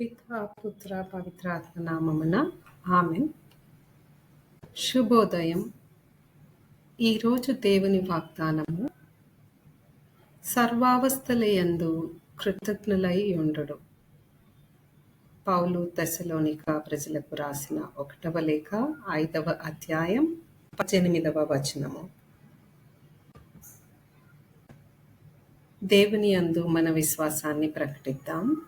పిత పుత్ర పవిత్రాత్మ నామమున ఆమెన్. శుభోదయం. ఈరోజు దేవుని వాగ్దానము సర్వావస్థలయందు కృతజ్ఞులై ఉండడు పౌలు దశలోనిక ప్రజలకు రాసిన ఒకటవ లేఖ ఐదవ అధ్యాయం పద్దెనిమిదవ వచనము. దేవుని అందు మన విశ్వాసాన్ని ప్రకటిద్దాం.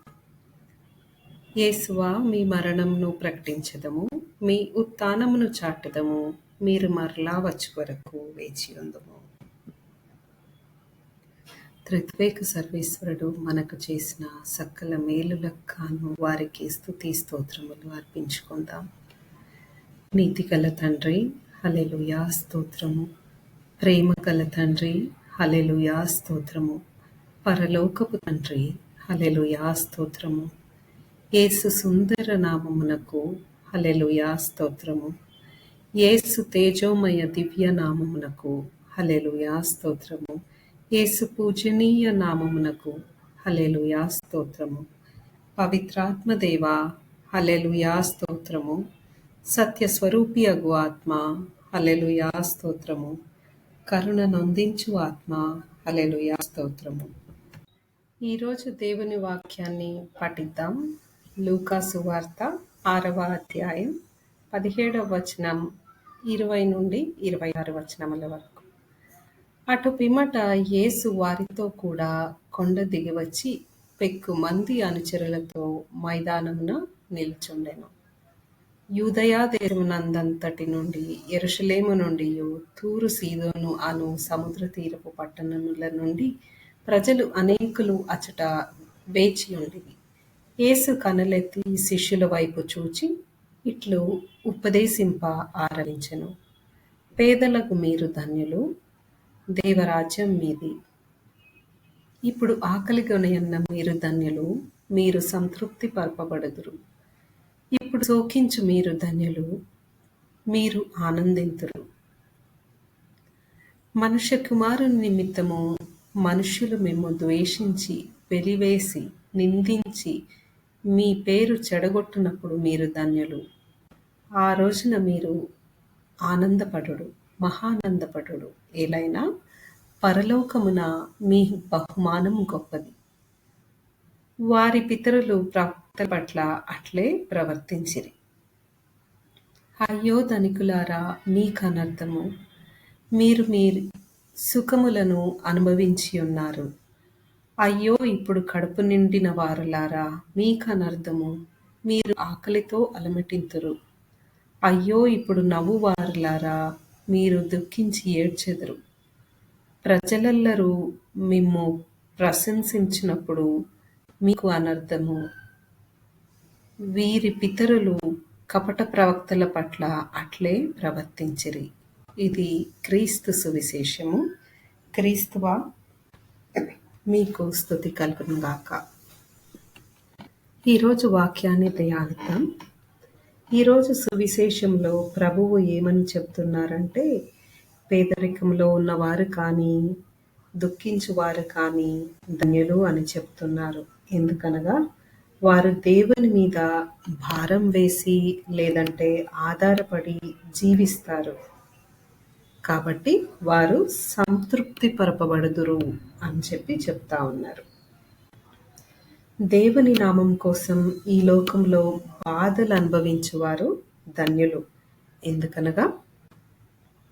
యేసువా మీ మరణంను ప్రకటించదము. మీ ఉత్థానమును చాటుదము. మీరు మరలా వచ్చి వరకు వేచి ఉందము. త్రిత్వేక సర్వేశ్వరుడు మనకు చేసిన సకల మేలులకు కాను వారికి స్థుతి స్తోత్రములు అర్పించుకుందాం. నీతి గల తండ్రి హలెలుయా స్తోత్రము. ప్రేమ గల తండ్రి హలెలుయా స్తోత్రము. పరలోకపు తండ్రి హలెలుయా స్తోత్రము. యేసు సుందర నామమునకు హలెలుయా స్తోత్రము. యేసు తేజోమయ దివ్య నామమునకు హలెలుయా స్తోత్రము. యేసు పూజనీయ నామమునకు హలెలుయా స్తోత్రము. పవిత్రాత్మదేవ హలెలుయా స్తోత్రము. సత్య స్వరూపి అగు ఆత్మ హలెలుయా స్తోత్రము. కరుణ నొందించు ఆత్మ హలెలుయా స్తోత్రము. ఈరోజు దేవుని వాక్యాన్ని పఠిద్దాం. లూకాసు వార్త ఆరవ అధ్యాయం పదిహేడవ వచనం ఇరవై నుండి ఇరవై ఆరు వచనముల వరకు. అటు పిమ్మట యేసు వారితో కూడా కొండ దిగివచ్చి పెక్కు మంది అనుచరులతో మైదానమున నిల్చుండెను. యూదయా దేశమునందంతటి నుండి ఎరుషలేము నుండి తూరు సీదోను అను సముద్ర తీరపు పట్టణముల నుండి ప్రజలు అనేకులు అచట వేచి ఉండివి యేసు కనులెత్తి శిష్యుల వైపు చూచి ఇట్లు ఉపదేశింప ఆరంభించెను. పేదలకు మీరు ధన్యులు దేవరాజ్యం మీది. ఇప్పుడు ఆకలిగొనయన్న మీరు ధన్యులు మీరు సంతృప్తి పరపబడుదురు. ఇప్పుడు శోకించు మీరు ధన్యులు మీరు ఆనందింతురు. మనుష్య కుమారుని నిమిత్తము మనుష్యులు మేము ద్వేషించి వెలివేసి నిందించి మీ పేరు చెడగొట్టునప్పుడు మీరు ధన్యులు. ఆ రోజున మీరు ఆనందపడు మహానందపడు ఏలైనా పరలోకమున మీ బహుమానం గొప్పది. వారి పితరులు ప్రవక్తల పట్ల అట్లే ప్రవర్తించిరి. అయ్యో ధనికులారా మీకనర్థము మీరు మీ సుఖములను అనుభవించి ఉన్నారు అయ్యో ఇప్పుడు కడుపు నిండిన వారులారా మీకు అనర్థము మీరు ఆకలితో అలమటింతురు. అయ్యో ఇప్పుడు నవ్వు వారులారా మీరు దుఃఖించి ఏడ్చెదరు. ప్రజలెల్లరూ మిమ్ము ప్రశంసించినప్పుడు మీకు అనర్థము. వీరి పితరులు కపట ప్రవక్తల పట్ల అట్లే ప్రవర్తించిరి. ఇది క్రీస్తు సువిశేషము. క్రీస్తువా? మీకు స్థుతి కలుగునుగాక ఈరోజు వాక్యాన్ని ధ్యానిద్దాం ఈరోజు సువిశేషంలో ప్రభువు ఏమని చెప్తున్నారంటే పేదరికంలో ఉన్నవారు కానీ దుఃఖించువారు కానీ ధన్యులు అని చెప్తున్నారు. ఎందుకనగా వారు దేవుని మీద భారం వేసి లేదంటే ఆధారపడి జీవిస్తారు. కాబట్టి వారు సంతృప్తి పరపబడుదురు అని చెప్పి చెప్తా ఉన్నారు. దేవుని నామం కోసం ఈ లోకంలో బాధలు అనుభవించువారు ధన్యులు. ఎందుకనగా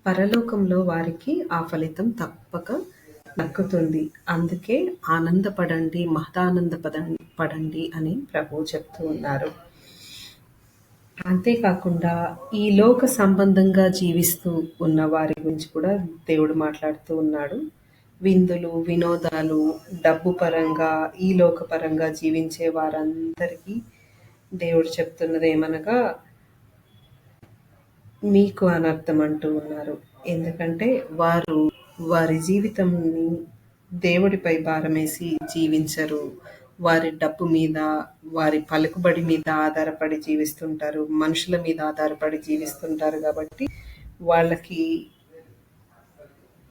పరలోకంలో వారికి ఆ ఫలితం తప్పక దక్కుతుంది. అందుకే ఆనందపడండి మహదానంద పడండి అని ప్రభు చెప్తూ ఉన్నారు. అంతేకాకుండా ఈ లోక సంబంధంగా జీవిస్తూ ఉన్న వారి గురించి కూడా దేవుడు మాట్లాడుతూ ఉన్నాడు. విందులు వినోదాలు డబ్బు పరంగా ఈ లోక పరంగా జీవించే వారందరికీ దేవుడు చెప్తున్నది ఏమనగా మీకు అనర్థం అంటూ ఉన్నారు. ఎందుకంటే వారు వారి జీవితంని దేవుడిపై భారమేసి జీవించరు. వారి డబ్బు మీద వారి పలుకుబడి మీద ఆధారపడి జీవిస్తుంటారు. మనుషుల మీద ఆధారపడి జీవిస్తుంటారు కాబట్టి వాళ్ళకి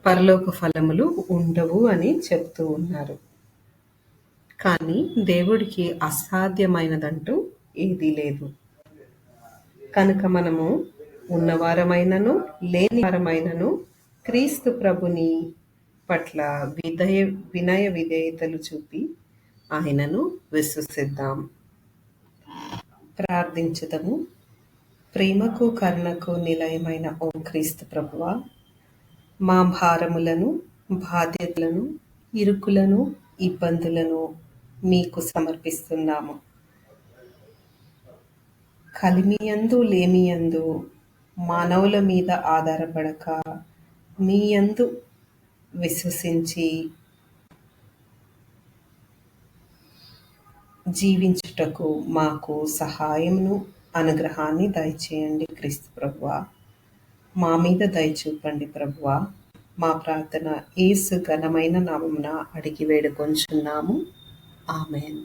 పరలోక ఫలములు ఉండవు అని చెప్తూ ఉన్నారు. కానీ దేవుడికి అసాధ్యమైనదంటూ ఏదీ లేదు. కనుక మనము ఉన్నవారమైనను లేని వారమైనను క్రీస్తు ప్రభుని పట్ల విధయ వినయ విధేయతలు చూపి ఆయనను విశ్వసిద్దాం. ప్రార్థించుదము. ప్రేమకు కరుణకు నిలయమైన ఓ క్రీస్తు ప్రభువ మా భారములను బాధ్యతలను ఇరుకులను ఇబ్బందులను మీకు సమర్పిస్తున్నాము. కలిమియందు లేమియందు మానవుల మీద ఆధారపడక మీ యందు విశ్వసించి జీవించుటకు మాకు సహాయమును అనుగ్రహాన్ని దయచేయండి క్రీస్తు ప్రభువ. మా మీద దయచూపండి ప్రభువ. మా ప్రార్థన ఏసు ఘనమైన నామమున అడిగి వేడుకొంచున్నాము. ఆమెన్.